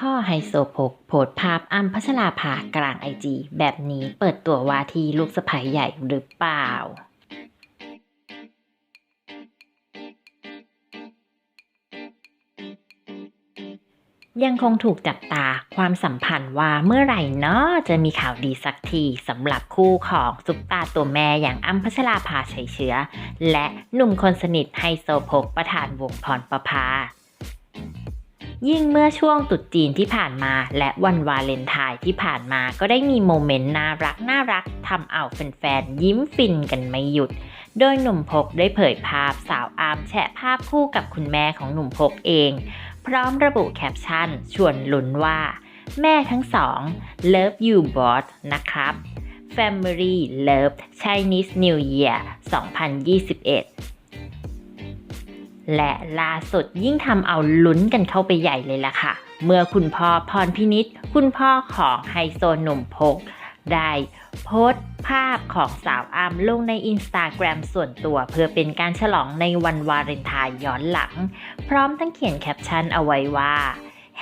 พ่อไฮโซโพกโพสภาพอ้ำพัชราภากลางไอจีแบบนี้เปิดตัวว่าที่ลูกสะใภ้ใหญ่หรือเปล่ายังคงถูกจับตาความสัมพันธ์ว่าเมื่อไหร่เนาะจะมีข่าวดีสักทีสำหรับคู่ของซุปตาตัวแม่อย่างอ้ำพัชราภาชัยเชื้อ และหนุ่มคนสนิทไฮโซโพกประธานวงพรประภา ยิ่งเมื่อช่วงตรุษจีนที่ผ่านมา และวันวาเลนไทน์ที่ผ่านมาก็ได้มีโมเมนต์น่ารักน่ารักทำเอาแฟนๆยิ้มฟินกันไม่หยุด โดยหนุ่มพกได้เผยภาพสาวอาร์มแชะภาพคู่กับคุณแม่ของหนุ่มพกเอง พร้อมระบุแคปชั่น ชวนลุ้นว่า แม่ทั้งสอง Love you boss นะครับ Family Love Chinese New Year 2021 และล่าสุดยิ่งทำเอาลุ้นกันเข้าไปใหญ่เลยล่ะค่ะ เมื่อคุณพ่อพรพินิษคุณพ่อของไฮโซหนุ่มพก ได้โพสต์ภาพของสาวอามลงในอินสตาแกรมส่วนตัวเพื่อเป็นการฉลองในวันวาเลนไทน์ย้อนหลัง พร้อมทั้งเขียนแคปชั่นเอาไว้ว่า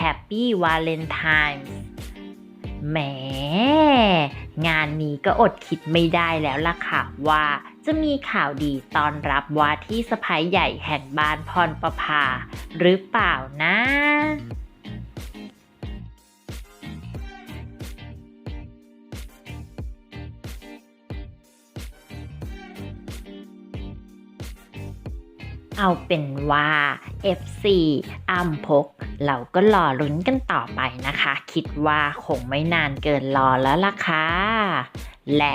Happy Valentine's แหม งานนี้ก็อดคิดไม่ได้แล้วล่ะค่ะว่า จะมีข่าวดีตอนรับว่าที่สะพ้ายใหญ่แห่งบ้านพรประภา หรือเปล่านะเอาเป็นว่า FC อัมพก เราก็รอลุ้นกันต่อไปนะคะ คิดว่าคงไม่นานเกินรอแล้วล่ะค่ะ และ